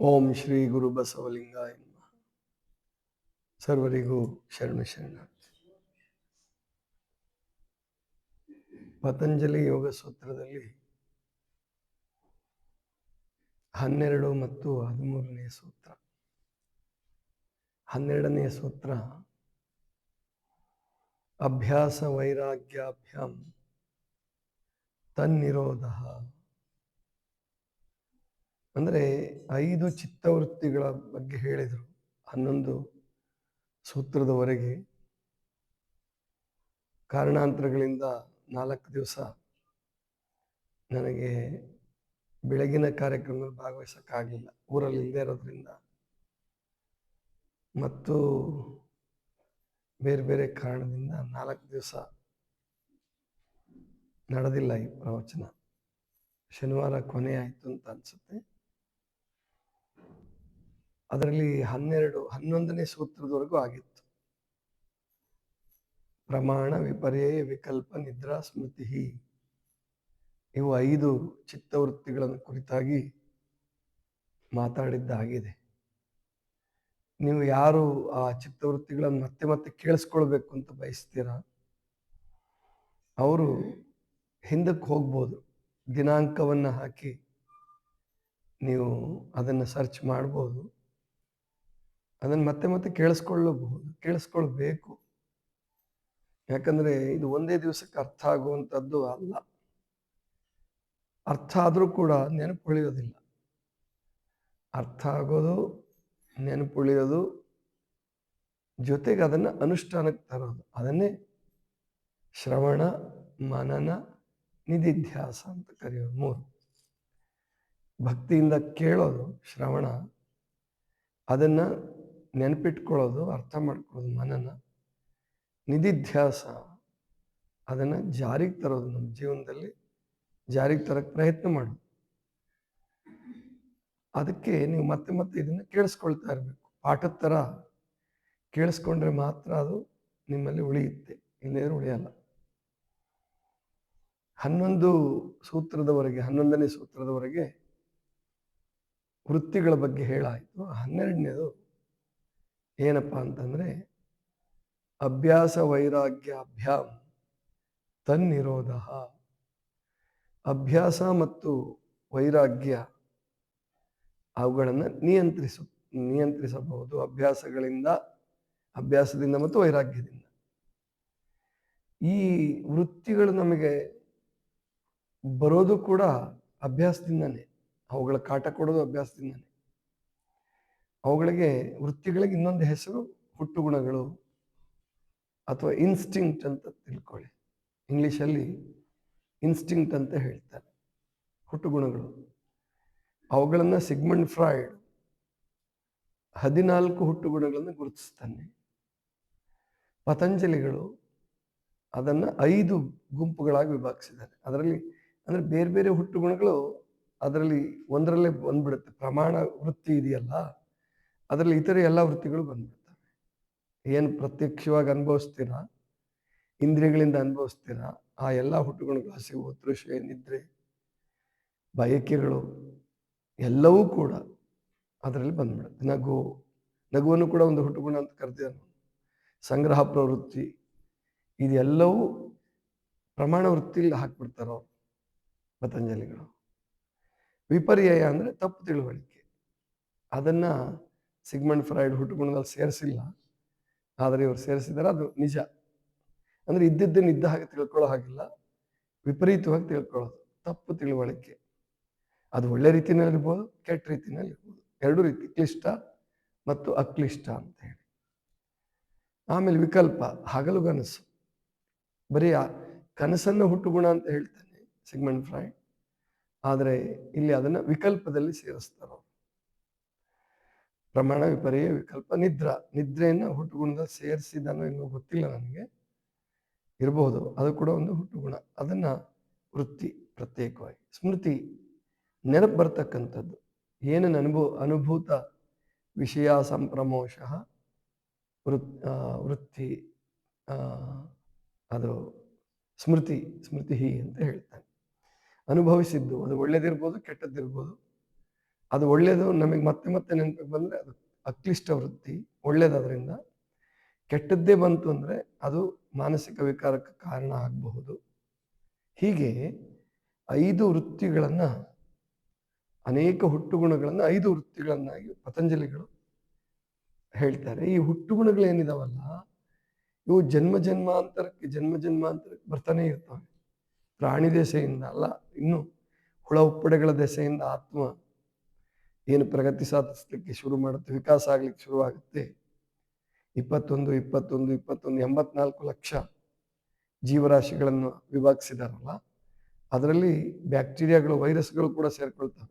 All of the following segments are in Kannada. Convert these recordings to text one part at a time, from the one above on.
ಓಂ ಶ್ರೀ ಗುರು ಬಸವಲಿಂಗ. ಸರ್ವರಿಗೂ ಶರಣ ಶರಣ ಪತಂಜಲಿ ಯೋಗ ಸೂತ್ರದಲ್ಲಿ ಹನ್ನೆರಡು ಮತ್ತು ಹದಿಮೂರನೆಯ ಸೂತ್ರ. ಹನ್ನೆರಡನೆಯ ಸೂತ್ರ, ಅಭ್ಯಾಸ ವೈರಾಗ್ಯಾಭ್ಯಾಂ ತನ್ನಿರೋಧ. ಅಂದರೆ ಐದು ಚಿತ್ತವೃತ್ತಿಗಳ ಬಗ್ಗೆ ಹೇಳಿದರು. ಹನ್ನೊಂದು ಸೂತ್ರದವರೆಗೆ ಕಾರಣಾಂತರಗಳಿಂದ ನಾಲ್ಕು ದಿವಸ ನನಗೆ ಬೆಳಗಿನ ಕಾರ್ಯಕ್ರಮದಲ್ಲಿ ಭಾಗವಹಿಸೋಕ್ಕಾಗಲಿಲ್ಲ. ಊರಲ್ಲಿ ಇಲ್ಲದೆ ಇರೋದ್ರಿಂದ. ಮತ್ತು ಬೇರೆ ಬೇರೆ ಕಾರಣದಿಂದ ನಾಲ್ಕು ದಿವಸ ನಡೆದಿಲ್ಲ ಈ ಪ್ರವಚನ. ಶನಿವಾರ ಕೊನೆ ಆಯಿತು ಅಂತ ಅನ್ಸುತ್ತೆ. ಅದರಲ್ಲಿ ಹನ್ನೆರಡು, ಹನ್ನೊಂದನೇ ಸೂತ್ರದವರೆಗೂ ಆಗಿತ್ತು. ಪ್ರಮಾಣ ವಿಪರ್ಯಯ ವಿಕಲ್ಪ ನಿದ್ರಾ ಸ್ಮೃತಿ. ಇವು ಐದು ಚಿತ್ತವೃತ್ತಿಗಳನ್ನು ಕುರಿತಾಗಿ ಮಾತಾಡಿದ್ದಾಗಿದೆ. ನೀವು ಯಾರು ಆ ಚಿತ್ತವೃತ್ತಿಗಳನ್ನು ಮತ್ತೆ ಮತ್ತೆ ಕೇಳಿಸ್ಕೊಳ್ಬೇಕು ಅಂತ ಬಯಸ್ತೀರಾ? ಅವರು ಹಿಂದಕ್ಕೆ ಹೋಗ್ಬೋದು. ದಿನಾಂಕವನ್ನು ಹಾಕಿ ನೀವು ಅದನ್ನು ಸರ್ಚ್ ಮಾಡ್ಬೋದು. ಅದನ್ನು ಮತ್ತೆ ಮತ್ತೆ ಕೇಳಿಸ್ಕೊಳ್ಳಬಹುದು, ಕೇಳಿಸ್ಕೊಳ್ಬೇಕು. ಯಾಕಂದರೆ ಇದು ಒಂದೇ ದಿವಸಕ್ಕೆ ಅರ್ಥ ಆಗುವಂಥದ್ದು ಅಲ್ಲ. ಅರ್ಥ ಆದರೂ ಕೂಡ ನೆನಪು ಉಳಿಯೋದಿಲ್ಲ. ಅರ್ಥ ಆಗೋದು, ನೆನಪು ಉಳಿಯೋದು, ಜೊತೆಗೆ ಅದನ್ನು ಅನುಷ್ಠಾನಕ್ಕೆ ತರೋದು. ಅದನ್ನೇ ಶ್ರವಣ, ಮನನ, ನಿಧಿಧ್ಯಾಸ ಅಂತ ಕರೆಯೋದು ಮೂರು. ಭಕ್ತಿಯಿಂದ ಕೇಳೋದು ಶ್ರವಣ, ಅದನ್ನು ನೆನಪಿಟ್ಕೊಳ್ಳೋದು, ಅರ್ಥ ಮಾಡ್ಕೊಳ್ಳೋದು ಮನನ. ನಿಧಿಧ್ಯಾಸ. ಅದನ್ನು ಜಾರಿಗೆ ತರೋದು ನಮ್ಮ ಜೀವನದಲ್ಲಿ. ಜಾರಿಗೆ ತರಕ್ಕೆ ಪ್ರಯತ್ನ ಮಾಡು. ಅದಕ್ಕೆ ನೀವು ಮತ್ತೆ ಮತ್ತೆ ಇದನ್ನು ಕೇಳಿಸ್ಕೊಳ್ತಾ ಇರಬೇಕು. ಪಾಠದ ಥರ. ಕೇಳಿಸ್ಕೊಂಡ್ರೆ ಮಾತ್ರ ಅದು ನಿಮ್ಮಲ್ಲಿ ಉಳಿಯುತ್ತೆ. ಇಲ್ಲದೇ ಉಳಿಯಲ್ಲ. ಹನ್ನೊಂದು ಸೂತ್ರದವರೆಗೆ, ಹನ್ನೊಂದನೇ ಸೂತ್ರದವರೆಗೆ ವೃತ್ತಿಗಳ ಬಗ್ಗೆ ಹೇಳಾಯಿತು. ಹನ್ನೆರಡನೇದು ಏನಪ್ಪ ಅಂತಂದರೆ ಅಭ್ಯಾಸ ವೈರಾಗ್ಯ ಅಭ್ಯಾಮ್ ತನ್ನಿರೋಧ. ಅಭ್ಯಾಸ ಮತ್ತು ವೈರಾಗ್ಯ ಅವುಗಳನ್ನು ನಿಯಂತ್ರಿಸ, ನಿಯಂತ್ರಿಸಬಹುದು ಅಭ್ಯಾಸಗಳಿಂದ, ಅಭ್ಯಾಸದಿಂದ ಮತ್ತು ವೈರಾಗ್ಯದಿಂದ. ಈ ವೃತ್ತಿಗಳು ನಮಗೆ ಬರೋದು ಕೂಡ ಅಭ್ಯಾಸದಿಂದನೇ. ಅವುಗಳ ಕಾಟ ಕೊಡೋದು ಅಭ್ಯಾಸದಿಂದನೇ. ಅವುಗಳಿಗೆ ವೃತ್ತಿಗಳಿಗೆ ಇನ್ನೊಂದು ಹೆಸರು ಹುಟ್ಟು ಗುಣಗಳು ಅಥವಾ ಇನ್ಸ್ಟಿಂಕ್ಟ್ ಅಂತ ತಿಳ್ಕೊಳ್ಳಿ. ಇಂಗ್ಲೀಷಲ್ಲಿ ಇನ್ಸ್ಟಿಂಕ್ಟ್ ಅಂತ ಹೇಳ್ತಾರೆ. ಹುಟ್ಟುಗುಣಗಳು. ಅವುಗಳನ್ನು ಸಿಗ್ಮಂಡ್ ಫ್ರಾಯ್ಡ್ ಹದಿನಾಲ್ಕು ಹುಟ್ಟುಗುಣಗಳನ್ನು ಗುರುತಿಸ್ತಾನೆ. ಪತಂಜಲಿಗಳು ಅದನ್ನು ಐದು ಗುಂಪುಗಳಾಗಿ ವಿಭಾಗಿಸಿದ್ದಾರೆ. ಅದರಲ್ಲಿ ಅಂದರೆ ಬೇರೆ ಬೇರೆ ಹುಟ್ಟುಗುಣಗಳು ಅದರಲ್ಲಿ ಒಂದರಲ್ಲೇ ಬಂದ್ಬಿಡುತ್ತೆ. ಪ್ರಮಾಣ ವೃತ್ತಿ ಇದೆಯಲ್ಲ. ಅದರಲ್ಲಿ ಇತರ ಎಲ್ಲ ವೃತ್ತಿಗಳು ಬಂದ್ಬಿಡ್ತವೆ. ಏನು ಪ್ರತ್ಯಕ್ಷವಾಗಿ ಅನುಭವಿಸ್ತೀರಾ? ಇಂದ್ರಿಯಗಳಿಂದ ಅನುಭವಿಸ್ತೀರಾ? ಆ ಎಲ್ಲ ಹುಟ್ಟುಗಳು ಹಸಿವು ತೃಷೆ ನಿದ್ರೆ, ಬಯಕೆಗಳು ಎಲ್ಲವೂ ಕೂಡ ಅದರಲ್ಲಿ ಬಂದ್ಬಿಡುತ್ತೆ. ನಗು, ನಗುವನ್ನು ಕೂಡ ಒಂದು ಹುಟ್ಟುಗುಣ ಅಂತ ಕರೆದಿದ್ದಾನೆ ಸಂಗ್ರಹ ಪ್ರವೃತ್ತಿ, ಇದೆಲ್ಲವೂ ಪ್ರಮಾಣ ವೃತ್ತಿಯಲ್ಲಿ ಹಾಕ್ಬಿಡ್ತಾರೋ ಪತಂಜಲಿಗಳು. ವಿಪರ್ಯಯ ಅಂದರೆ ತಪ್ಪು ತಿಳುವಳಿಕೆ. ಅದನ್ನು ಸಿಗ್ಮಂಡ್ ಫ್ರಾಯ್ಡ್ ಹುಟ್ಟುಗುಣದಲ್ಲಿ ಸೇರಿಸಿಲ್ಲ. ಆದರೆ ಇವರು ಸೇರಿಸಿದ್ದಾರೆ, ಅದು ನಿಜ. ಅಂದರೆ ಇದ್ದಿದ್ದನ್ನು ಇದ್ದ ಹಾಗೆ ತಿಳ್ಕೊಳ್ಳೋ ಹಾಗಿಲ್ಲ. ವಿಪರೀತವಾಗಿ ತಿಳ್ಕೊಳ್ಳೋದು. ತಪ್ಪು ತಿಳುವಳಿಕೆ. ಅದು ಒಳ್ಳೆ ರೀತಿಯಲ್ಲಿ ಇರ್ಬೋದು ಕೆಟ್ಟ ರೀತಿಯಲ್ಲಿ ಇರ್ಬೋದು ಎರಡು ರೀತಿ, ಕ್ಲಿಷ್ಟ ಮತ್ತು ಅಕ್ಲಿಷ್ಟ ಅಂತ ಹೇಳಿ. ಆಮೇಲೆ ವಿಕಲ್ಪ, ಹಗಲು ಕನಸು. ಬರೀ ಆ ಕನಸನ್ನು ಹುಟ್ಟುಗುಣ ಅಂತ ಹೇಳ್ತಾನೆ ಸಿಗ್ಮಂಡ್ ಫ್ರಾಯ್ಡ್. ಆದರೆ ಇಲ್ಲಿ ಅದನ್ನು ವಿಕಲ್ಪದಲ್ಲಿ ಸೇರಿಸ್ತಾರೆ ಪ್ರಮಾಣ ವಿಪರ್ಯ ವಿಕಲ್ಪ, ನಿದ್ರ. ನಿದ್ರೆಯನ್ನು ಹುಟ್ಟುಗುಣದ ಸೇರಿಸಿದನೋ ಇನ್ನೂ ಗೊತ್ತಿಲ್ಲ ನನಗೆ. ಇರಬಹುದು ಅದು ಕೂಡ ಒಂದು ಹುಟ್ಟುಗುಣ. ಅದನ್ನು ವೃತ್ತಿ ಪ್ರತ್ಯೇಕವಾಗಿ. ಸ್ಮೃತಿ, ನೆನಪು ಬರ್ತಕ್ಕಂಥದ್ದು. ಏನೇನು ಅನುಭವ ಅನುಭೂತ ವಿಷಯ ಸಂಪ್ರಮೋಷ, ವೃತ್ ವೃತ್ತಿ ಅದು ಸ್ಮೃತಿ ಸ್ಮೃತಿ ಅಂತ ಹೇಳ್ತಾನೆ. ಅನುಭವಿಸಿದ್ದು, ಅದು ಒಳ್ಳೇದಿರ್ಬೋದು, ಕೆಟ್ಟದ್ದಿರ್ಬೋದು. ಅದು ಒಳ್ಳೆಯದು ನಮಗೆ ಮತ್ತೆ ಮತ್ತೆ ನೆನಪಿಗೆ ಬಂದರೆ ಅದು ಅಕ್ಲಿಷ್ಟ ವೃತ್ತಿ ಒಳ್ಳೆಯದಾದ್ರಿಂದ ಕೆಟ್ಟದ್ದೇ ಬಂತು ಅಂದರೆ ಅದು ಮಾನಸಿಕ ವಿಕಾರಕ್ಕೆ ಕಾರಣ ಆಗಬಹುದು. ಹೀಗೆ ಐದು ವೃತ್ತಿಗಳನ್ನು, ಅನೇಕ ಹುಟ್ಟುಗುಣಗಳನ್ನು, ಐದು ವೃತ್ತಿಗಳನ್ನಾಗಿ ಪತಂಜಲಿಗಳು ಹೇಳ್ತಾರೆ. ಈ ಹುಟ್ಟುಗುಣಗಳೇನಿದಾವಲ್ಲ ಇವು ಜನ್ಮ ಜನ್ಮಾಂತರಕ್ಕೆ ಜನ್ಮ ಜನ್ಮಾಂತರಕ್ಕೆ ಬರ್ತಾನೆ ಇರ್ತವೆ. ಪ್ರಾಣಿ ದೆಸೆಯಿಂದ ಅಲ್ಲ, ಇನ್ನು ಹುಳ ಉಪ್ಪಡೆಗಳ ದೆಸೆಯಿಂದ ಆತ್ಮ ಏನು ಪ್ರಗತಿ ಸಾಧಿಸ್ಲಿಕ್ಕೆ ಶುರು ಮಾಡುತ್ತೆ, ವಿಕಾಸ ಆಗ್ಲಿಕ್ಕೆ ಶುರುವಾಗುತ್ತೆ ಇಪ್ಪತ್ತೊಂದು ಇಪ್ಪತ್ತೊಂದು ಇಪ್ಪತ್ತೊಂದು, ಎಂಬತ್ನಾಲ್ಕು ಲಕ್ಷ ಜೀವರಾಶಿಗಳನ್ನು ವಿಭಾಗಿಸಿದಾರಲ್ಲ, ಅದರಲ್ಲಿ ಬ್ಯಾಕ್ಟೀರಿಯಾಗಳು ವೈರಸ್ಗಳು ಕೂಡ ಸೇರ್ಕೊಳ್ತವೆ.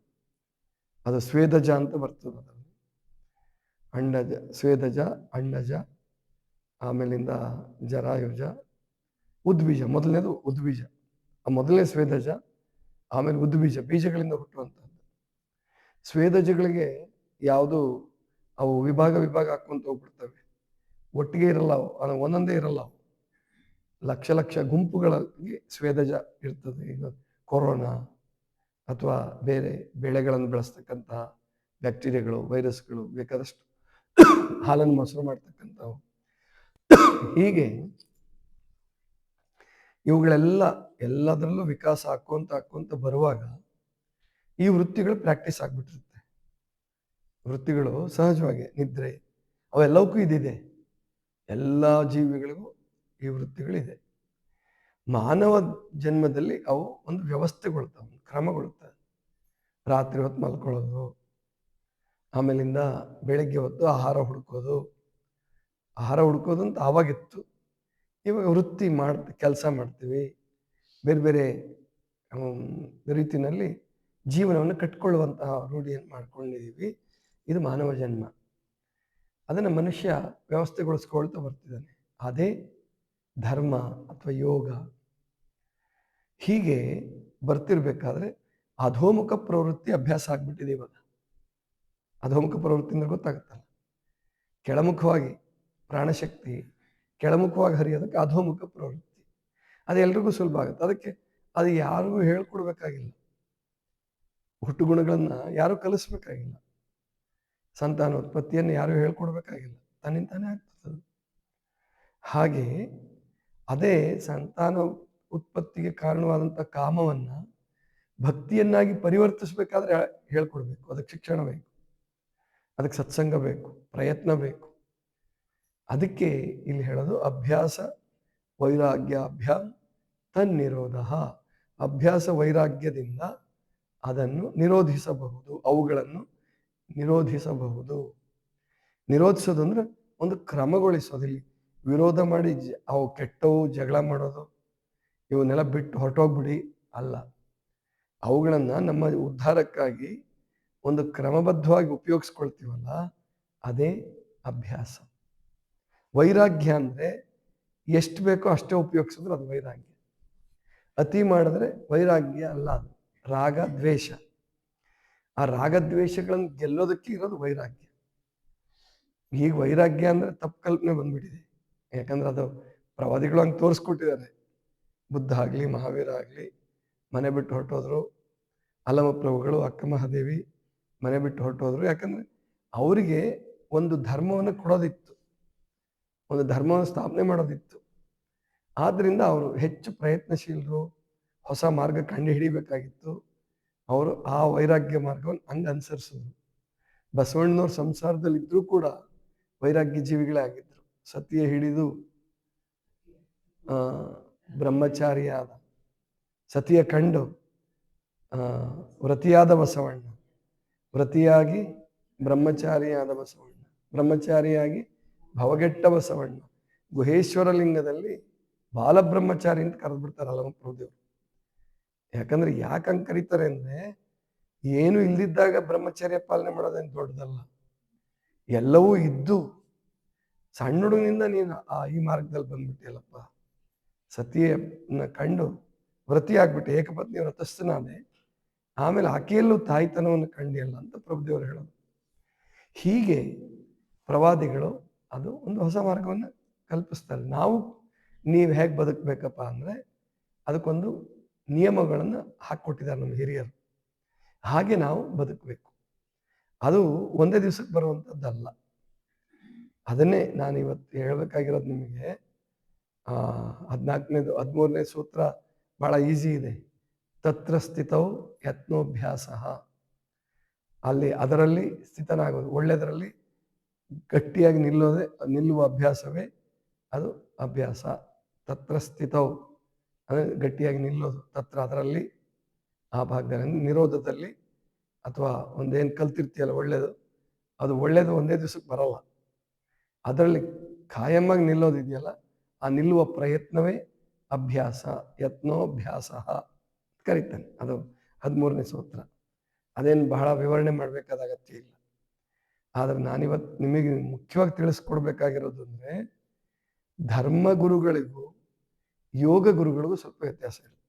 ಅದು ಸ್ವೇದಜ ಅಂತ ಬರ್ತದೆ ಅದರಲ್ಲಿ. ಅಂಡಜ, ಸ್ವೇದಜ, ಅಂಡಜ, ಆಮೇಲಿಂದ ಜರಾಯುಜ ಉದ್ಬೀಜ ಮೊದಲನೇದು ಉದ್ಬೀಜ ಆ ಮೊದಲನೇ ಸ್ವೇದಜ, ಆಮೇಲೆ ಉದ್ಬೀಜ ಬೀಜಗಳಿಂದ ಹುಟ್ಟುವಂಥದ್ದು. ಸ್ವೇದಜಗಳಿಗೆ ಯಾವುದು ಅವು ವಿಭಾಗ ವಿಭಾಗ ಹಾಕ್ಕೊಂತ ಹೋಗ್ಬಿಡ್ತವೆ. ಒಟ್ಟಿಗೆ ಇರಲ್ಲ ಅವು ಒಂದೊಂದೇ ಇರಲ್ಲ ಅವು. ಲಕ್ಷ ಲಕ್ಷ ಗುಂಪುಗಳಲ್ಲಿ ಸ್ವೇದಜ ಇರ್ತದೆ. ಈಗ ಕೊರೋನಾ ಅಥವಾ ಬೇರೆ ಬೆಳೆಗಳನ್ನು ಬೆಳೆಸ್ತಕ್ಕಂತಹ ಬ್ಯಾಕ್ಟೀರಿಯಾಗಳು ವೈರಸ್ಗಳು ಬೇಕಾದಷ್ಟು ಹಾಲನ್ನು ಮೊಸರು ಮಾಡ್ತಕ್ಕಂಥವು. ಹೀಗೆ ಇವುಗಳೆಲ್ಲ ಎಲ್ಲದರಲ್ಲೂ ವಿಕಾಸ ಹಾಕ್ಕೊಂತ ಹಾಕ್ಕೊಂತ ಬರುವಾಗ ಈ ವೃತ್ತಿಗಳು ಪ್ರಾಕ್ಟೀಸ್ ಆಗ್ಬಿಟ್ಟಿರುತ್ತೆ. ವೃತ್ತಿಗಳು ಸಹಜವಾಗಿ ನಿದ್ರೆ, ಅವೆಲ್ಲವಕ್ಕೂ ಇದಿದೆ. ಎಲ್ಲ ಜೀವಿಗಳಿಗೂ ಈ ವೃತ್ತಿಗಳಿದೆ. ಮಾನವ ಜನ್ಮದಲ್ಲಿ ಅವು ಒಂದು ವ್ಯವಸ್ಥೆಗೊಳ್ತಾವೆ ಒಂದು ಕ್ರಮಗೊಳ್ತವೆ ರಾತ್ರಿ ಹೊತ್ತು ಮಲ್ಕೊಳ್ಳೋದು, ಆಮೇಲಿಂದ ಬೆಳಗ್ಗೆ ಹೊತ್ತು ಆಹಾರ ಹುಡುಕೋದು. ಆಹಾರ ಹುಡುಕೋದು ಅಂತ ಆವಾಗಿತ್ತು. ಇವಾಗ ವೃತ್ತಿ ಮಾಡ್ತ, ಕೆಲಸ ಮಾಡ್ತೀವಿ. ಬೇರೆ ಬೇರೆ ರೀತಿನಲ್ಲಿ ಜೀವನವನ್ನು ಕಟ್ಕೊಳ್ಳುವಂತಹ ರೂಢಿಯನ್ನು ಮಾಡ್ಕೊಂಡಿದ್ದೀವಿ ಇದು ಮಾನವ ಜನ್ಮ. ಅದನ್ನು ಮನುಷ್ಯ ವ್ಯವಸ್ಥೆಗೊಳಿಸ್ಕೊಳ್ತಾ ಬರ್ತಿದ್ದಾನೆ. ಅದೇ ಧರ್ಮ ಅಥವಾ ಯೋಗ. ಹೀಗೆ ಬರ್ತಿರ್ಬೇಕಾದ್ರೆ ಅಧೋಮುಖ ಪ್ರವೃತ್ತಿ ಅಭ್ಯಾಸ ಆಗ್ಬಿಟ್ಟಿದೆ ಇವಾಗ. ಅಧೋಮುಖ ಪ್ರವೃತ್ತಿ ಅಂದ್ರೆ ಗೊತ್ತಾಗುತ್ತಲ್ಲ. ಕೆಳಮುಖವಾಗಿ ಪ್ರಾಣಶಕ್ತಿ, ಕೆಳಮುಖವಾಗಿ ಹರಿಯೋದಕ್ಕೆ ಅಧೋಮುಖ ಪ್ರವೃತ್ತಿ. ಅದು ಎಲ್ರಿಗೂ ಸುಲಭ ಆಗುತ್ತೆ. ಅದಕ್ಕೆ ಅದು ಯಾರಿಗೂ ಹೇಳ್ಕೊಡ್ಬೇಕಾಗಿಲ್ಲ. ಹುಟ್ಟುಗುಣಗಳನ್ನ ಯಾರು ಕಲಿಸ್ಬೇಕಾಗಿಲ್ಲ. ಸಂತಾನೋತ್ಪತ್ತಿಯನ್ನು ಯಾರು ಹೇಳ್ಕೊಡ್ಬೇಕಾಗಿಲ್ಲ. ತನ್ನಿಂತಾನೇ ಆಗ್ತದೆ. ಹಾಗೆ ಅದೇ ಸಂತಾನ ಉತ್ಪತ್ತಿಗೆ ಕಾರಣವಾದಂಥ ಕಾಮವನ್ನ ಭಕ್ತಿಯನ್ನಾಗಿ ಪರಿವರ್ತಿಸ್ಬೇಕಾದ್ರೆ ಹೇಳ್ಕೊಡ್ಬೇಕು. ಅದಕ್ಕೆ ಶಿಕ್ಷಣ ಬೇಕು. ಅದಕ್ಕೆ ಸತ್ಸಂಗ ಬೇಕು. ಪ್ರಯತ್ನ ಬೇಕು. ಅದಕ್ಕೆ ಇಲ್ಲಿ ಹೇಳೋದು ಅಭ್ಯಾಸ ವೈರಾಗ್ಯ ಅಭ್ಯಾಸ ತನ್ನಿರೋಧ. ಅಭ್ಯಾಸ ವೈರಾಗ್ಯದಿಂದ ಅದನ್ನು ನಿರೋಧಿಸಬಹುದು, ಅವುಗಳನ್ನು ನಿರೋಧಿಸಬಹುದು. ನಿರೋಧಿಸೋದು ಅಂದ್ರೆ ಒಂದು ಕ್ರಮಗೊಳಿಸೋದಿಲ್ಲಿ ವಿರೋಧ ಮಾಡಿ ಅವು ಕೆಟ್ಟವು, ಜಗಳ ಮಾಡೋದು, ಇವನ್ನೆಲ್ಲ ಬಿಟ್ಟು ಹೊರಟೋಗ್ಬಿಡಿ ಅಲ್ಲ. ಅವುಗಳನ್ನು ನಮ್ಮ ಉದ್ಧಾರಕ್ಕಾಗಿ ಒಂದು ಕ್ರಮಬದ್ಧವಾಗಿ ಉಪಯೋಗಿಸ್ಕೊಳ್ತೀವಲ್ಲ, ಅದೇ ಅಭ್ಯಾಸ. ವೈರಾಗ್ಯ ಅಂದರೆ ಎಷ್ಟು ಬೇಕೋ ಅಷ್ಟೇ ಉಪಯೋಗಿಸಿದ್ರೆ ಅದು ವೈರಾಗ್ಯ. ಅತಿ ಮಾಡಿದ್ರೆ ವೈರಾಗ್ಯ ಅಲ್ಲ ಅದು. ರಾಗ ದ್ವೇಷ ಆ ರಾಗದ್ವೇಷಗಳನ್ನು ಗೆಲ್ಲೋದಕ್ಕೆ ಇರೋದು ವೈರಾಗ್ಯ. ಈಗ ವೈರಾಗ್ಯ ಅಂದ್ರೆ ತಪ್ಪು ಕಲ್ಪನೆ ಬಂದ್ಬಿಟ್ಟಿದೆ. ಯಾಕಂದ್ರೆ ಅದು ಪ್ರವಾದಿಗಳು ಹಂಗೆ ತೋರಿಸ್ಕೊಟ್ಟಿದ್ದಾರೆ. ಬುದ್ಧ ಆಗಲಿ, ಮಹಾವೀರ ಆಗಲಿ, ಮನೆ ಬಿಟ್ಟು ಹೊರಟೋದ್ರು. ಅಲಮ ಪ್ರಭುಗಳು, ಅಕ್ಕ ಮಹಾದೇವಿ ಮನೆ ಬಿಟ್ಟು ಹೊರಟೋದ್ರು. ಯಾಕಂದ್ರೆ ಅವರಿಗೆ ಒಂದು ಧರ್ಮವನ್ನು ಕೊಡೋದಿತ್ತು. ಒಂದು ಧರ್ಮವನ್ನು ಸ್ಥಾಪನೆ ಮಾಡೋದಿತ್ತು. ಆದ್ದರಿಂದ ಅವರು ಹೆಚ್ಚು ಪ್ರಯತ್ನಶೀಲರು ಹೊಸ ಮಾರ್ಗ ಕಂಡು ಹಿಡಿಬೇಕಾಗಿತ್ತು ಅವರು ಆ ವೈರಾಗ್ಯ ಮಾರ್ಗವನ್ನು ಹಂಗೆ ಅನುಸರಿಸಿದ್ರು. ಬಸವಣ್ಣನವ್ರ ಸಂಸಾರದಲ್ಲಿ ಇದ್ರೂ ಕೂಡ ವೈರಾಗ್ಯ ಜೀವಿಗಳೇ ಆಗಿದ್ರು. ಸತಿಯ ಹಿಡಿದು ಬ್ರಹ್ಮಚಾರಿಯಾದ ಸತಿಯ ಕಂಡು ವ್ರತಿಯಾದ ಬಸವಣ್ಣ. ವ್ರತಿಯಾಗಿ ಬ್ರಹ್ಮಚಾರಿಯಾದ ಬಸವಣ್ಣ. ಬ್ರಹ್ಮಚಾರಿಯಾಗಿ ಭವಗೆಟ್ಟ ಬಸವಣ್ಣ. ಗುಹೇಶ್ವರ ಲಿಂಗದಲ್ಲಿ ಬಾಲಬ್ರಹ್ಮಚಾರಿ ಅಂತ ಕರೆದ್ಬಿಡ್ತಾರೆ ಅಲಮಪ್ರಭುದೇವರು ಯಾಕಂದ್ರೆ ಯಾಕೆ ಹಂಗೆ ಕರೀತಾರೆ ಅಂದ್ರೆ ಏನು ಇಲ್ದಿದ್ದಾಗ ಬ್ರಹ್ಮಚರ್ಯ ಪಾಲನೆ ಮಾಡೋದೇನು ದೊಡ್ಡದಲ್ಲ. ಎಲ್ಲವೂ ಇದ್ದು ಸಣ್ಣ ಹುಡುಗನಿಂದ ನೀನು ಆ ಈ ಮಾರ್ಗದಲ್ಲಿ ಬಂದ್ಬಿಟ್ಟಿಯಲ್ಲಪ್ಪ. ಸತಿಯನ್ನ ಕಂಡು ವ್ರತಿ ಆಗ್ಬಿಟ್ಟೆ ಏಕಪತ್ನಿ ವ್ರತಸ್ಥನಾದೆ ಆಮೇಲೆ ಆಕೆಯಲ್ಲೂ ತಾಯ್ತನವನ್ನು ಕಂಡಿಯಲ್ಲ ಅಂತ ಪ್ರಭುದೇವರು ಹೇಳೋದು. ಹೀಗೆ ಪ್ರವಾದಿಗಳು ಅದು ಒಂದು ಹೊಸ ಮಾರ್ಗವನ್ನು ಕಲ್ಪಿಸ್ತಾರೆ. ನಾವು, ನೀವು ಹೇಗೆ ಬದುಕಬೇಕಪ್ಪ ಅಂದರೆ ಅದಕ್ಕೊಂದು ನಿಯಮಗಳನ್ನು ಹಾಕ್ಕೊಟ್ಟಿದ್ದಾರೆ ನಮ್ಮ ಹಿರಿಯರು. ಹಾಗೆ ನಾವು ಬದುಕಬೇಕು. ಅದು ಒಂದೇ ದಿವಸಕ್ಕೆ ಬರುವಂಥದ್ದಲ್ಲ. ಅದನ್ನೇ ನಾನು ಇವತ್ತು ಹೇಳಬೇಕಾಗಿರೋದು ನಿಮಗೆ. ಹದಿನಾಲ್ಕನೇದು, ಹದಿಮೂರನೇ ಸೂತ್ರ ಭಾಳ ಈಸಿ ಇದೆ. ತತ್ರ ಸ್ಥಿತವು ಯತ್ನೋಭ್ಯಾಸ. ಅಲ್ಲಿ ಅದರಲ್ಲಿ ಸ್ಥಿತನಾಗೋದು ಒಳ್ಳೆಯದರಲ್ಲಿ ಗಟ್ಟಿಯಾಗಿ ನಿಲ್ಲೋದೇ, ನಿಲ್ಲುವ ಅಭ್ಯಾಸವೇ ಅದು ಅಭ್ಯಾಸ. ತತ್ರ ಸ್ಥಿತವು ಅಂದರೆ ಗಟ್ಟಿಯಾಗಿ ನಿಲ್ಲೋದು ತತ್ರ ಅದರಲ್ಲಿ, ಆ ಭಾಗದಲ್ಲಿ, ನಿರೋಧದಲ್ಲಿ ಅಥವಾ ಒಂದೇನು ಕಲ್ತಿರ್ತೀಯಲ್ಲ ಒಳ್ಳೇದು, ಅದು ಒಳ್ಳೇದು ಒಂದೇ ದಿವಸಕ್ಕೆ ಬರಲ್ಲ. ಅದರಲ್ಲಿ ಖಾಯಮ್ಮಾಗಿ ನಿಲ್ಲೋದಿದೆಯಲ್ಲ ಆ ನಿಲ್ಲುವ ಪ್ರಯತ್ನವೇ ಅಭ್ಯಾಸ, ಯತ್ನೋಭ್ಯಾಸ ಕರೀತಾನೆ. ಅದು ಹದಿಮೂರನೇ ಸೂತ್ರ. ಅದೇನು ಬಹಳ ವಿವರಣೆ ಮಾಡಬೇಕಾದ ಅಗತ್ಯ ಇಲ್ಲ. ಆದರೆ ನಾನಿವತ್ತು ನಿಮಗೆ ಮುಖ್ಯವಾಗಿ ತಿಳಿಸ್ಕೊಡ್ಬೇಕಾಗಿರೋದು ಅಂದರೆ, ಧರ್ಮ ಗುರುಗಳಿಗೂ ಯೋಗ ಗುರುಗಳಿಗೂ ಸ್ವಲ್ಪ ವ್ಯತ್ಯಾಸ ಇರುತ್ತೆ.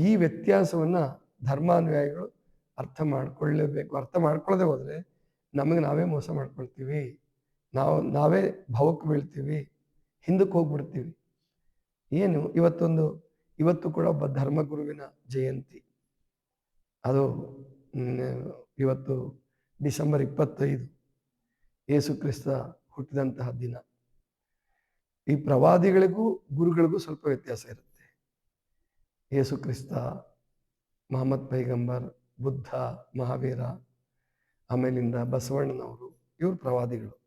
ಈ ವ್ಯತ್ಯಾಸವನ್ನು ಧರ್ಮಾನುಯಾಯಿಗಳು ಅರ್ಥ ಮಾಡ್ಕೊಳ್ಳೇಬೇಕು. ಅರ್ಥ ಮಾಡ್ಕೊಳ್ಳದೆ ಹೋದರೆ ನಮಗೆ ನಾವೇ ಮೋಸ ಮಾಡ್ಕೊಳ್ತೀವಿ. ನಾವು, ನಾವೇ ಭಾವಕ್ಕೆ ಬೀಳ್ತೀವಿ. ಹಿಂದಕ್ಕೆ ಹೋಗ್ಬಿಡ್ತೀವಿ. ಏನು? ಇವತ್ತೊಂದು, ಇವತ್ತು ಕೂಡ ಒಬ್ಬ ಧರ್ಮಗುರುವಿನ ಜಯಂತಿ. ಅದು ಇವತ್ತು ಡಿಸೆಂಬರ್ ಇಪ್ಪತ್ತೈದು. ಯೇಸು ಕ್ರಿಸ್ತ ಹುಟ್ಟಿದಂತಹ ದಿನ. ಈ ಪ್ರವಾದಿಗಳಿಗೂ ಗುರುಗಳಿಗೂ ಸ್ವಲ್ಪ ವ್ಯತ್ಯಾಸ ಇರುತ್ತೆ. ಯೇಸು ಕ್ರಿಸ್ತ, ಮಹಮ್ಮದ್ ಪೈಗಂಬರ್, ಬುದ್ಧ, ಮಹಾವೀರ, ಆಮೇಲಿಂದ ಬಸವಣ್ಣನವರು, ಇವರು ಪ್ರವಾದಿಗಳು.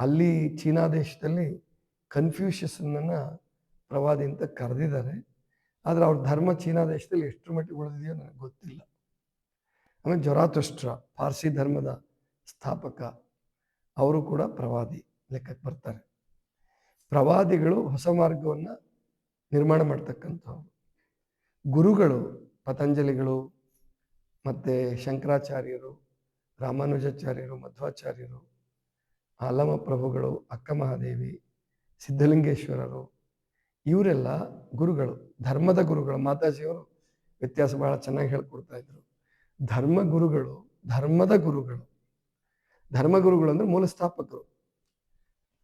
ಅಲ್ಲಿ ಚೀನಾ ದೇಶದಲ್ಲಿ ಕನ್ಫ್ಯೂಷಸನ್ನ ಪ್ರವಾದಿ ಅಂತ ಕರೆದಿದ್ದಾರೆ. ಆದರೆ ಅವ್ರ ಧರ್ಮ ಚೀನಾ ದೇಶದಲ್ಲಿ ಎಷ್ಟು ಮಟ್ಟಿಗೆ ಉಳಿದಿದೆಯೋ ನನಗೆ ಗೊತ್ತಿಲ್ಲ. ಆಮೇಲೆ ಜೊರಾತುಷ್ಟ್ರ, ಪಾರ್ಸಿ ಧರ್ಮದ ಸ್ಥಾಪಕ, ಅವರು ಕೂಡ ಪ್ರವಾದಿ ಲೆಕ್ಕಕ್ಕೆ ಬರ್ತಾರೆ. ಪ್ರವಾದಿಗಳು ಹೊಸ ಮಾರ್ಗವನ್ನು ನಿರ್ಮಾಣ ಮಾಡ್ತಕ್ಕಂಥವ್ರು. ಗುರುಗಳು, ಪತಂಜಲಿಗಳು, ಮತ್ತು ಶಂಕರಾಚಾರ್ಯರು, ರಾಮಾನುಜಾಚಾರ್ಯರು, ಮಧ್ವಾಚಾರ್ಯರು ಆಲಮ ಪ್ರಭುಗಳು, ಅಕ್ಕ ಮಹಾದೇವಿ, ಸಿದ್ಧಲಿಂಗೇಶ್ವರರು, ಇವರೆಲ್ಲ ಗುರುಗಳು, ಧರ್ಮದ ಗುರುಗಳು. ಮಾತಾಜಿಯವರು ವ್ಯತ್ಯಾಸ ಭಾಳ ಚೆನ್ನಾಗಿ ಹೇಳ್ಕೊಡ್ತಾ ಇದ್ರು. ಧರ್ಮ ಗುರುಗಳು, ಧರ್ಮದ ಗುರುಗಳು. ಧರ್ಮ ಗುರುಗಳು ಅಂದ್ರೆ ಮೂಲ ಸ್ಥಾಪಕರು.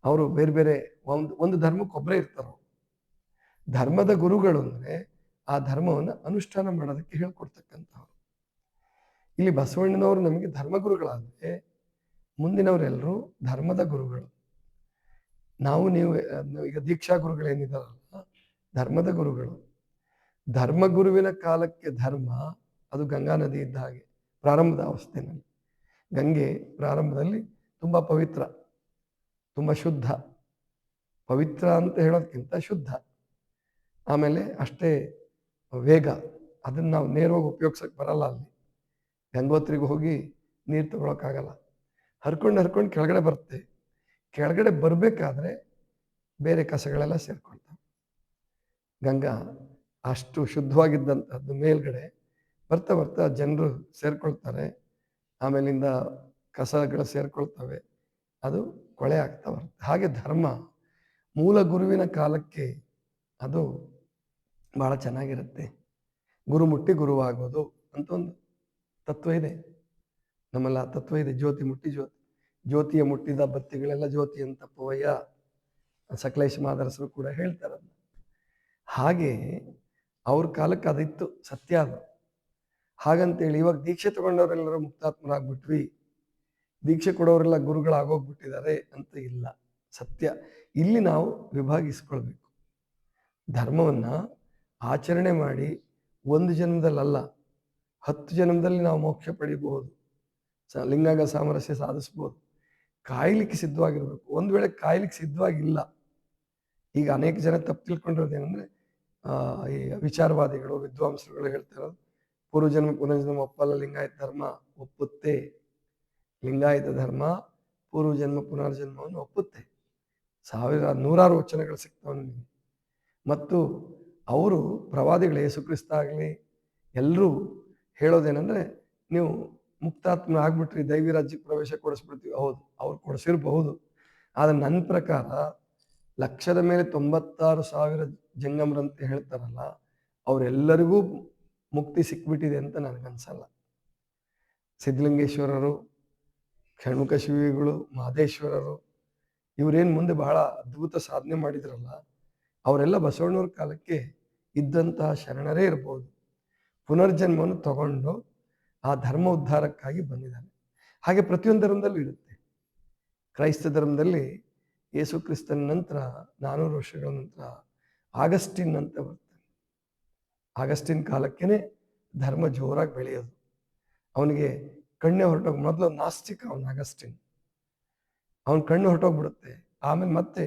ಅವರು ಬೇರೆ ಬೇರೆ ಒಂದು ಒಂದು ಧರ್ಮಕ್ಕೆ ಒಬ್ಬರೇ ಇರ್ತಾರೆ? ಧರ್ಮದ ಗುರುಗಳು ಅಂದರೆ ಆ ಧರ್ಮವನ್ನು ಅನುಷ್ಠಾನ ಮಾಡೋದಕ್ಕೆ ಹೇಳ್ಕೊಡ್ತಕ್ಕಂಥವ್ರು. ಇಲ್ಲಿ ಬಸವಣ್ಣನವರು ನಮಗೆ ಧರ್ಮಗುರುಗಳಾದರೆ ಮುಂದಿನವರೆಲ್ಲರೂ ಧರ್ಮದ ಗುರುಗಳು. ನಾವು ನೀವು, ಈಗ ದೀಕ್ಷಾ ಗುರುಗಳೇನಿದಾರಲ್ಲ, ಧರ್ಮದ ಗುರುಗಳು. ಧರ್ಮಗುರುವಿನ ಕಾಲಕ್ಕೆ ಧರ್ಮ, ಅದು ಗಂಗಾ ನದಿ ಇದ್ದ ಹಾಗೆ ಪ್ರಾರಂಭದ ಅವಸ್ಥೆನಲ್ಲಿ. ಗಂಗೆ ಪ್ರಾರಂಭದಲ್ಲಿ ತುಂಬ ಪವಿತ್ರ. ತುಂಬ ಶುದ್ಧ, ಪವಿತ್ರ ಅಂತ ಹೇಳೋದಕ್ಕಿಂತ ಶುದ್ಧ. ಆಮೇಲೆ ಅಷ್ಟೇ ವೇಗ, ಅದನ್ನು ನಾವು ನೇರವಾಗಿ ಉಪಯೋಗಿಸೋಕೆ ಬರಲ್ಲ ಅಲ್ಲಿ. ಗಂಗೋತ್ರಿಗೆ ಹೋಗಿ ನೀರು ತಗೊಳಕ್ಕಾಗಲ್ಲ. ಹರ್ಕೊಂಡು ಹರ್ಕೊಂಡು ಕೆಳಗಡೆ ಬರುತ್ತೆ. ಕೆಳಗಡೆ ಬರಬೇಕಾದ್ರೆ ಬೇರೆ ಕಸಗಳೆಲ್ಲ ಸೇರ್ಕೊಳ್ತಾವೆ. ಗಂಗಾ ಅಷ್ಟು ಶುದ್ಧವಾಗಿದ್ದಂಥದ್ದು ಮೇಲ್ಗಡೆ ಬರ್ತಾ ಬರ್ತಾ ಜನರು ಸೇರ್ಕೊಳ್ತಾರೆ. ಆಮೇಲಿಂದ ಕಸಗಳು ಸೇರ್ಕೊಳ್ತವೆ. ಅದು ಕೊಳೆ ಆಗ್ತಾ ಬರುತ್ತೆ ಹಾಗೆ ಧರ್ಮ ಮೂಲ ಗುರುವಿನ ಕಾಲಕ್ಕೆ ಅದು ಭಾಳ ಚೆನ್ನಾಗಿರುತ್ತೆ. ಗುರು ಮುಟ್ಟಿ ಗುರುವಾಗೋದು ಅಂತ ಒಂದು ತತ್ವ ಇದೆ. ನಮ್ಮಲ್ಲ ತತ್ವ ಇದೆ. ಜ್ಯೋತಿ ಮುಟ್ಟಿ ಜ್ಯೋತಿ. ಜ್ಯೋತಿಯ ಮುಟ್ಟಿದ ಬತ್ತಿಗಳೆಲ್ಲ ಜ್ಯೋತಿ ಅಂತ ಪೋಯ್ಯ ಸಕಲೇಶ ಮಾದರಸರು ಕೂಡ ಹೇಳ್ತಾರೆ. ಹಾಗೆ ಅವ್ರ ಕಾಲಕ್ಕೆ ಅದಿತ್ತು ಸತ್ಯ ಅದು. ಹಾಗಂತೇಳಿ ಇವಾಗ ದೀಕ್ಷೆ ತಗೊಂಡವರೆಲ್ಲರೂ ಮುಕ್ತಾತ್ಮರಾಗ್ಬಿಟ್ವಿ. ದೀಕ್ಷೆ ಕೊಡೋರೆಲ್ಲ ಗುರುಗಳಾಗೋಗ್ಬಿಟ್ಟಿದ್ದಾರೆ ಅಂತ ಇಲ್ಲ. ಸತ್ಯ. ಇಲ್ಲಿ ನಾವು ವಿಭಾಗಿಸ್ಕೊಳ್ಬೇಕು. ಧರ್ಮವನ್ನು ಆಚರಣೆ ಮಾಡಿ ಒಂದು ಜನ್ಮದಲ್ಲಲ್ಲ ಹತ್ತು ಜನ್ಮದಲ್ಲಿ ನಾವು ಮೋಕ್ಷ ಪಡಿಬಹುದು. ಸ ಲಿಂಗಾಂಗ ಸಾಮರಸ್ಯ ಸಾಧಿಸ್ಬೋದು. ಕಾಯ್ಲಿಕ್ಕೆ ಸಿದ್ಧವಾಗಿರ್ಬೇಕು. ಒಂದು ವೇಳೆ ಕಾಯ್ಲಿಕ್ಕೆ ಸಿದ್ಧವಾಗಿಲ್ಲ ಈಗ ಅನೇಕ ಜನ ತಪ್ಪು ತಿಳ್ಕೊಂಡಿರೋದೇನೆಂದ್ರೆ ಆ, ಈ ವಿಚಾರವಾದಿಗಳು ವಿದ್ವಾಂಸರುಗಳು ಹೇಳ್ತಿರೋದು ಪೂರ್ವಜನ್ಮ ಪುನರ್ಜನ್ಮ ಒಪ್ಪಲ್ಲ ಲಿಂಗಾಯತ ಧರ್ಮ ಒಪ್ಪುತ್ತೆ. ಲಿಂಗಾಯತ ಧರ್ಮ, ಪೂರ್ವಜನ್ಮ, ಪುನರ್ಜನ್ಮವನ್ನು ಒಪ್ಪುತ್ತೆ. ಸಾವಿರ ನೂರಾರು ವಚನಗಳು ಸಿಗ್ತವೆ ನಿಮಗೆ. ಮತ್ತು ಅವರು ಪ್ರವಾದಿಗಳು ಯೇಸುಕ್ರಿಸ್ತ ಆಗಲಿ, ಎಲ್ಲರೂ ಹೇಳೋದೇನೆಂದರೆ ನೀವು ಮುಕ್ತಾತ್ಮ ಆಗ್ಬಿಟ್ರಿ, ದೈವಿ ರಾಜ್ಯಕ್ಕೆ ಪ್ರವೇಶ ಕೊಡಿಸ್ಬಿಡ್ತೀವಿ. ಹೌದು, ಅವ್ರು ಕೊಡಿಸಿರಬಹುದು. ಆದರೆ ನನ್ನ ಪ್ರಕಾರ ಲಕ್ಷದ ಮೇಲೆ ತೊಂಬತ್ತಾರು ಸಾವಿರ ಜಂಗಮರಂತ ಹೇಳ್ತಾರಲ್ಲ, ಅವರೆಲ್ಲರಿಗೂ ಮುಕ್ತಿ ಸಿಕ್ಬಿಟ್ಟಿದೆ ಅಂತ ನನಗನ್ಸಲ್ಲ. ಸಿದ್ಧಲಿಂಗೇಶ್ವರರು ಷಣ್ಮುಖ ಶಿವಿಗಳು ಮಹದೇಶ್ವರರು, ಇವರೇನು ಮುಂದೆ ಬಹಳ ಅದ್ಭುತ ಸಾಧನೆ ಮಾಡಿದ್ರಲ್ಲ, ಅವರೆಲ್ಲ ಬಸವಣ್ಣವ್ರ ಕಾಲಕ್ಕೆ ಇದ್ದಂತಹ ಶರಣರೇ ಇರ್ಬೋದು. ಪುನರ್ಜನ್ಮವನ್ನು ತಗೊಂಡು ಆ ಧರ್ಮ ಉದ್ಧಾರಕ್ಕಾಗಿ ಬಂದಿದ್ದಾನೆ ಹಾಗೆ ಪ್ರತಿಯೊಂದು ಧರ್ಮದಲ್ಲೂ ಇರುತ್ತೆ. ಕ್ರೈಸ್ತ ಧರ್ಮದಲ್ಲಿ ಯೇಸು ಕ್ರಿಸ್ತನ ನಂತರ ನಾನೂರು ವರ್ಷಗಳ ನಂತರ ಆಗಸ್ಟಿನ್ ಅಂತ ಬರ್ತಾನೆ ಆಗಸ್ಟಿನ್ ಕಾಲಕ್ಕೇನೆ ಧರ್ಮ ಜೋರಾಗಿ ಬೆಳೆಯೋದು. ಅವನಿಗೆ ಕಣ್ಣೆ ಹೊರಟೋಗಿ ಮೊದಲು ನಾಸ್ತಿಕ, ಅವನು ಅಗಸ್ಟಿನ್. ಅವನ ಕಣ್ಣು ಹೊರಟೋಗ್ಬಿಡುತ್ತೆ. ಆಮೇಲೆ ಮತ್ತೆ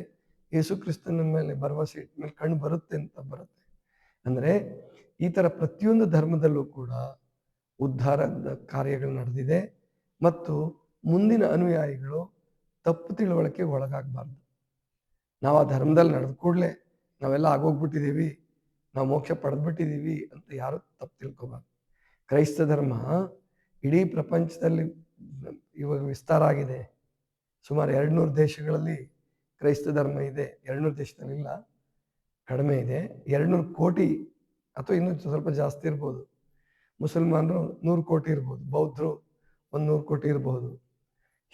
ಯೇಸು ಕ್ರಿಸ್ತನ ಮೇಲೆ ಭರವಸೆ ಇಟ್ಟ ಮೇಲೆ ಕಣ್ಣು ಬರುತ್ತೆ ಅಂತ ಬರುತ್ತೆ. ಅಂದರೆ ಈ ಥರ ಪ್ರತಿಯೊಂದು ಧರ್ಮದಲ್ಲೂ ಕೂಡ ಉದ್ಧಾರದ ಕಾರ್ಯಗಳು ನಡೆದಿದೆ ಮತ್ತು ಮುಂದಿನ ಅನುಯಾಯಿಗಳು ತಪ್ಪು ತಿಳುವಳಿಕೆ ಒಳಗಾಗಬಾರ್ದು. ನಾವು ಆ ಧರ್ಮದಲ್ಲಿ ನಡೆದ ಕೂಡಲೇ ನಾವೆಲ್ಲ ಆಗೋಗ್ಬಿಟ್ಟಿದ್ದೀವಿ ನಾವು ಮೋಕ್ಷ ಪಡೆದ್ಬಿಟ್ಟಿದ್ದೀವಿ ಅಂತ ಯಾರು ತಪ್ಪು ತಿಳ್ಕೊಬಾರ್ದು. ಕ್ರೈಸ್ತ ಧರ್ಮ ಇಡೀ ಪ್ರಪಂಚದಲ್ಲಿ ಇವಾಗ ವಿಸ್ತಾರ ಆಗಿದೆ. ಸುಮಾರು ಎರಡು ನೂರು ದೇಶಗಳಲ್ಲಿ ಕ್ರೈಸ್ತ ಧರ್ಮ ಇದೆ. ಎರಡು ನೂರು ದೇಶದಲ್ಲಿ ಕಡಿಮೆ ಇದೆ. ಎರಡು ನೂರು ಕೋಟಿ ಅಥವಾ ಇನ್ನೂ ಸ್ವಲ್ಪ ಜಾಸ್ತಿ ಇರ್ಬೋದು. ಮುಸಲ್ಮಾನರು ನೂರು ಕೋಟಿ ಇರ್ಬೋದು, ಬೌದ್ಧರು ಒಂದು ನೂರು ಕೋಟಿ ಇರ್ಬೋದು.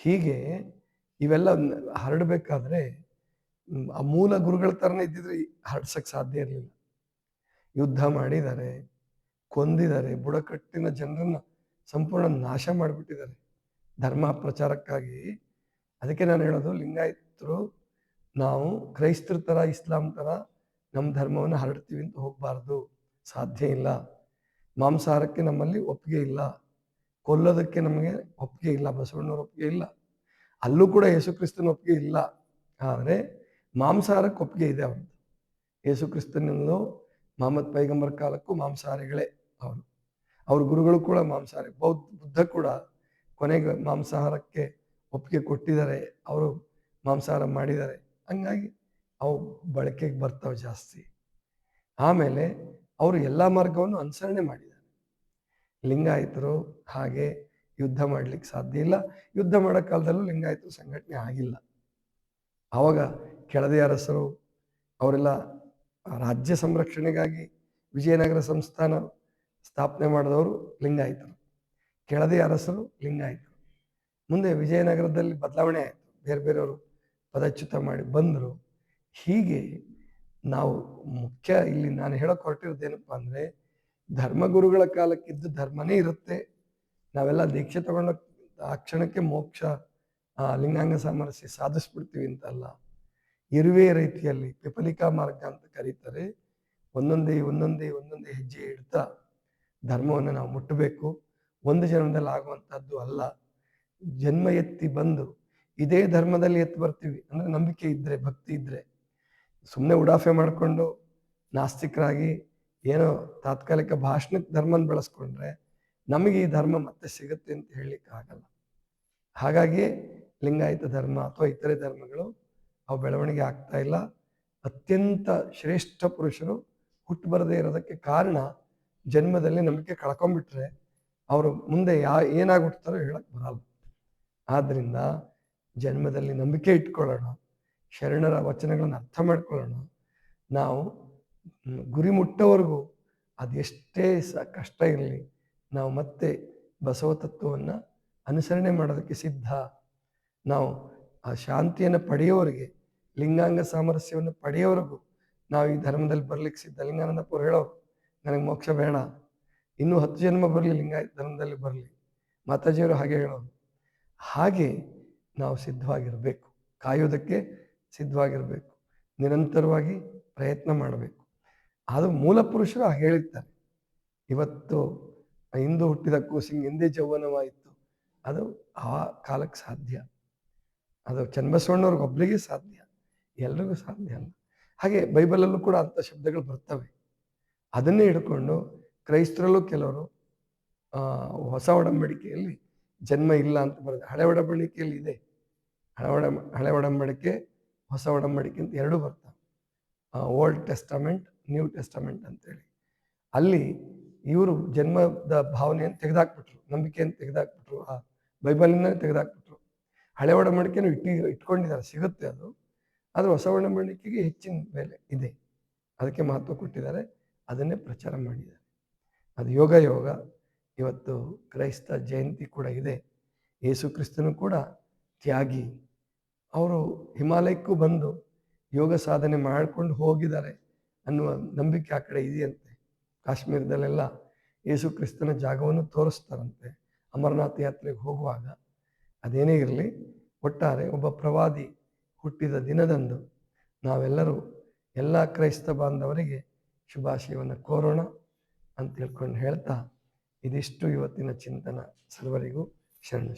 ಹೀಗೆ ಇವೆಲ್ಲ ಹರಡಬೇಕಾದ್ರೆ ಆ ಮೂಲ ಗುರುಗಳ ಥರನೇ ಇದ್ದಿದ್ರೆ ಹರಡ್ಸಕ್ಕೆ ಸಾಧ್ಯ ಇರಲಿಲ್ಲ. ಯುದ್ಧ ಮಾಡಿದ್ದಾರೆ, ಕೊಂದಿದ್ದಾರೆ, ಬುಡಕಟ್ಟಿನ ಜನರನ್ನ ಸಂಪೂರ್ಣ ನಾಶ ಮಾಡಿಬಿಟ್ಟಿದ್ದಾರೆ. ಧರ್ಮ ಪ್ರಚಾರಕ್ಕಾಗಿ. ಅದಕ್ಕೆ ನಾನು ಹೇಳೋದು, ಲಿಂಗಾಯತರು ನಾವು ಕ್ರೈಸ್ತರ ಥರ, ಇಸ್ಲಾಂ ಥರ ನಮ್ಮ ಧರ್ಮವನ್ನು ಹರಡ್ತೀವಿ ಅಂತ ಹೋಗಬಾರ್ದು. ಸಾಧ್ಯ ಇಲ್ಲ. ಮಾಂಸಾಹಾರಕ್ಕೆ ನಮ್ಮಲ್ಲಿ ಒಪ್ಪಿಗೆ ಇಲ್ಲ. ಕೊಲ್ಲೋದಕ್ಕೆ ನಮಗೆ ಒಪ್ಪಿಗೆ ಇಲ್ಲ. ಬಸವಣ್ಣವ್ರ ಒಪ್ಪಿಗೆ ಇಲ್ಲ. ಅಲ್ಲೂ ಕೂಡ ಯೇಸು ಕ್ರಿಸ್ತನ ಒಪ್ಪಿಗೆ ಇಲ್ಲ. ಆದರೆ ಮಾಂಸಾಹಾರಕ್ಕೆ ಒಪ್ಪಿಗೆ ಇದೆ ಅವ್ರದ್ದು. ಯೇಸು ಮಹಮ್ಮದ್ ಪೈಗಂಬರ್ ಕಾಲಕ್ಕೂ ಮಾಂಸಾಹಾರಿಗಳೇ ಅವರು. ಅವ್ರ ಗುರುಗಳು ಕೂಡ ಮಾಂಸಾಹಾರಿ, ಬೌದ್ಧ, ಬುದ್ಧ ಕೂಡ ಕೊನೆಗೆ ಮಾಂಸಾಹಾರಕ್ಕೆ ಒಪ್ಪಿಗೆ ಕೊಟ್ಟಿದ್ದಾರೆ, ಅವರು ಮಾಂಸಾಹಾರ ಮಾಡಿದ್ದಾರೆ. ಹಂಗಾಗಿ ಅವು ಬಳಕೆಗೆ ಬರ್ತವೆ ಜಾಸ್ತಿ. ಆಮೇಲೆ ಅವರು ಎಲ್ಲ ಮಾರ್ಗವನ್ನು ಅನುಸರಣೆ ಮಾಡಿದ್ದಾರೆ. ಲಿಂಗಾಯತರು ಹಾಗೆ ಯುದ್ಧ ಮಾಡ್ಲಿಕ್ಕೆ ಸಾಧ್ಯ ಇಲ್ಲ. ಯುದ್ಧ ಮಾಡೋ ಕಾಲದಲ್ಲೂ ಲಿಂಗಾಯಿತರು ಸಂಘಟನೆ ಆಗಿಲ್ಲ. ಆವಾಗ ಕೆಳದಿ ಅರಸರು ಅವರೆಲ್ಲ ರಾಜ್ಯ ಸಂರಕ್ಷಣೆಗಾಗಿ ವಿಜಯನಗರ ಸಂಸ್ಥಾನ ಸ್ಥಾಪನೆ ಮಾಡಿದವರು ಲಿಂಗಾಯಿತರು. ಕೆಳದಿ ಅರಸರು ಲಿಂಗಾಯಿತರು. ಮುಂದೆ ವಿಜಯನಗರದಲ್ಲಿ ಬದಲಾವಣೆ ಆಯಿತು. ಬೇರೆ ಬೇರೆಯವರು ಪದಚ್ಯುತ ಮಾಡಿ ಬಂದರು. ಹೀಗೆ ನಾವು ಮುಖ್ಯ ಇಲ್ಲಿ ನಾನು ಹೇಳೋಕೆ ಹೊರಟಿರೋದೇನಪ್ಪ ಅಂದರೆ ಧರ್ಮಗುರುಗಳ ಕಾಲಕ್ಕಿದ್ದು ಧರ್ಮನೇ ಇರುತ್ತೆ. ನಾವೆಲ್ಲ ದೀಕ್ಷೆ ತಗೊಂಡ ಆ ಕ್ಷಣಕ್ಕೆ ಮೋಕ್ಷ ಲಿಂಗಾಂಗ ಸಾಮರಸ್ಯ ಸಾಧಿಸ್ಬಿಡ್ತೀವಿ ಅಂತಲ್ಲ ಇರುವೆ ರೀತಿಯಲ್ಲಿ, ಪಿಪಲಿಕಾ ಮಾರ್ಗ ಅಂತ ಕರೀತಾರೆ. ಒಂದೊಂದೇ ಒಂದೊಂದೇ ಒಂದೊಂದೇ ಹೆಜ್ಜೆ ಇಡ್ತಾ ಧರ್ಮವನ್ನು ನಾವು ಮುಟ್ಟಬೇಕು. ಒಂದು ಜನ್ಮದಲ್ಲಿ ಆಗುವಂಥದ್ದು ಅಲ್ಲ. ಜನ್ಮ ಎತ್ತಿ ಬಂದು ಇದೇ ಧರ್ಮದಲ್ಲಿ ಎತ್ತು ಬರ್ತೀವಿ. ಅಂದರೆ ನಂಬಿಕೆ ಇದ್ದರೆ ಭಕ್ತಿ ಇದ್ದರೆ ಸುಮ್ಮನೆ ಉಡಾಫೆ ಮಾಡಿಕೊಂಡು ನಾಸ್ತಿಕರಾಗಿ ಏನೋ ತಾತ್ಕಾಲಿಕ ಭಾಷಣಕ್ಕೆ ಧರ್ಮನ ಬೆಳೆಸ್ಕೊಂಡ್ರೆ ನಮಗೆ ಈ ಧರ್ಮ ಮತ್ತೆ ಸಿಗುತ್ತೆ ಅಂತ ಹೇಳಲಿಕ್ಕೆ ಆಗಲ್ಲ. ಹಾಗಾಗಿ ಲಿಂಗಾಯತ ಧರ್ಮ ಅಥವಾ ಇತರೆ ಧರ್ಮಗಳು ಅವು ಬೆಳವಣಿಗೆ ಆಗ್ತಾ ಇಲ್ಲ. ಅತ್ಯಂತ ಶ್ರೇಷ್ಠ ಪುರುಷರು ಹುಟ್ಟು ಬರದೇ ಇರೋದಕ್ಕೆ ಕಾರಣ ಜನ್ಮದಲ್ಲಿ ನಂಬಿಕೆ ಕಳ್ಕೊಂಡ್ಬಿಟ್ರೆ ಅವರು ಮುಂದೆ ಯಾ ಏನಾಗ್ಬಿಡ್ತಾರೋ ಹೇಳಕ್ ಬರಲ್ಲ. ಆದ್ದರಿಂದ ಜನ್ಮದಲ್ಲಿ ನಂಬಿಕೆ ಇಟ್ಕೊಳ್ಳೋಣ, ಶರಣರ ವಚನಗಳನ್ನು ಅರ್ಥ ಮಾಡ್ಕೊಳ್ಳೋಣ. ನಾವು ಗುರಿ ಮುಟ್ಟೋವರೆಗೂ ಅದೆಷ್ಟೇ ಸ, ಕಷ್ಟ ಇರಲಿ, ನಾವು ಮತ್ತೆ ಬಸವ ತತ್ವವನ್ನು ಅನುಸರಣೆ ಮಾಡೋದಕ್ಕೆ ಸಿದ್ಧ. ನಾವು ಆ ಶಾಂತಿಯನ್ನು ಪಡೆಯೋರಿಗೆ ಲಿಂಗಾಂಗ ಸಾಮರಸ್ಯವನ್ನು ಪಡೆಯೋವರೆಗೂ ನಾವು ಈ ಧರ್ಮದಲ್ಲಿ ಬರ್ಲಿಕ್ಕೆ ಸಿದ್ಧ. ಲಿಂಗಾನಂದಪುರ ಹೇಳೋರು ನನಗೆ ಮೋಕ್ಷ ಬೇಡ. ಇನ್ನೂ ಹತ್ತು ಜನ್ಮ ಬರಲಿ, ಲಿಂಗಾಯತ ಧರ್ಮದಲ್ಲಿ ಬರಲಿ. ಮಾತಾಜಿಯವರು ಹಾಗೆ ಹೇಳೋರು. ಹಾಗೆ ನಾವು ಸಿದ್ಧವಾಗಿರಬೇಕು. ಕಾಯೋದಕ್ಕೆ ಸಿದ್ಧವಾಗಿರಬೇಕು. ನಿರಂತರವಾಗಿ ಪ್ರಯತ್ನ ಮಾಡಬೇಕು. ಅದು ಮೂಲ ಪುರುಷರು ಹಾಗೆ ಹೇಳಿರ್ತಾರೆ ಇವತ್ತು ಇಂದು ಹುಟ್ಟಿದ ಕೂಸಿಂಗ್ ಎಂದೇ ಜೌವನವಾಯಿತು. ಅದು ಆ ಕಾಲಕ್ಕೆ ಸಾಧ್ಯ. ಅದು ಚನ್ನಬಸವಣ್ಣವ್ರಿಗೊಬ್ಬರಿಗೆ ಸಾಧ್ಯ. ಎಲ್ರಿಗೂ ಸಾಧ್ಯ ಅಲ್ಲ. ಹಾಗೆ ಬೈಬಲಲ್ಲೂ ಕೂಡ ಅಂಥ ಶಬ್ದಗಳು ಬರ್ತವೆ. ಅದನ್ನೇ ಹಿಡ್ಕೊಂಡು ಕ್ರೈಸ್ತರಲ್ಲೂ ಕೆಲವರು ಹೊಸ ಒಡಂಬಡಿಕೆಯಲ್ಲಿ ಜನ್ಮ ಇಲ್ಲ ಅಂತ ಬರುತ್ತೆ ಹಳೆ ಒಡಂಬಡಿಕೆಯಲ್ಲಿ ಇದೆ. ಹಳೆ ಒಡ, ಹಳೆ ಒಡಂಬಡಿಕೆ, ಹೊಸ ಒಡಂಬಡಿಕೆ ಅಂತ ಎರಡೂ ಬರ್ತವೆ. ಓಲ್ಡ್ ಟೆಸ್ಟಮೆಂಟ್ ನ್ಯೂ ಟೆಸ್ಟಮೆಂಟ್ ಅಂತೇಳಿ. ಅಲ್ಲಿ ಇವರು ಜನ್ಮದ ಭಾವನೆಯನ್ನು ತೆಗೆದಾಕ್ಬಿಟ್ರು, ನಂಬಿಕೆಯನ್ನು ತೆಗೆದಾಕ್ಬಿಟ್ರು, ಆ ಬೈಬಲಿನ ತೆಗೆದಾಕ್ಬಿಟ್ರು. ಹಳೆ ಒಡಂಬಡಿಕೆನೂ ಇಟ್ಟು, ಇಟ್ಕೊಂಡಿದ್ದಾರೆ, ಸಿಗುತ್ತೆ ಅದು. ಆದರೆ ಹೊಸ ಒಡಂಬಡಿಕೆಗೆ ಹೆಚ್ಚಿನ ಬೆಲೆ ಇದೆ. ಅದಕ್ಕೆ ಮಹತ್ವ ಕೊಟ್ಟಿದ್ದಾರೆ. ಅದನ್ನೇ ಪ್ರಚಾರ ಮಾಡಿದ್ದಾರೆ ಅದು ಯೋಗ ಯೋಗ. ಇವತ್ತು ಕ್ರೈಸ್ತ ಜಯಂತಿ ಕೂಡ ಇದೆ. ಯೇಸು ಕ್ರಿಸ್ತನು ಕೂಡ ತ್ಯಾಗಿ. ಅವರು ಹಿಮಾಲಯಕ್ಕೂ ಬಂದು ಯೋಗ ಸಾಧನೆ ಮಾಡಿಕೊಂಡು ಹೋಗಿದ್ದಾರೆ ಅನ್ನುವ ನಂಬಿಕೆ ಆ ಕಡೆ ಇದೆಯಂತೆ. ಕಾಶ್ಮೀರದಲ್ಲೆಲ್ಲ ಯೇಸು ಕ್ರಿಸ್ತನ ಜಾಗವನ್ನು ತೋರಿಸ್ತಾರಂತೆ. ಅಮರನಾಥ ಯಾತ್ರೆಗೆ ಹೋಗುವಾಗ. ಅದೇನೇ ಇರಲಿ, ಒಟ್ಟಾರೆ ಒಬ್ಬ ಪ್ರವಾದಿ ಹುಟ್ಟಿದ ದಿನದಂದು ನಾವೆಲ್ಲರೂ ಎಲ್ಲ ಕ್ರೈಸ್ತ ಬಾಂಧವರಿಗೆ ಶುಭಾಶಯವನ್ನು ಕೋರೋಣ ಅಂತ ಹೇಳ್ಕೊಂಡು ಹೇಳ್ತಾ ಇದಿಷ್ಟು ಇವತ್ತಿನ ಚಿಂತನ. ಸರ್ವರಿಗೂ ಶರಣ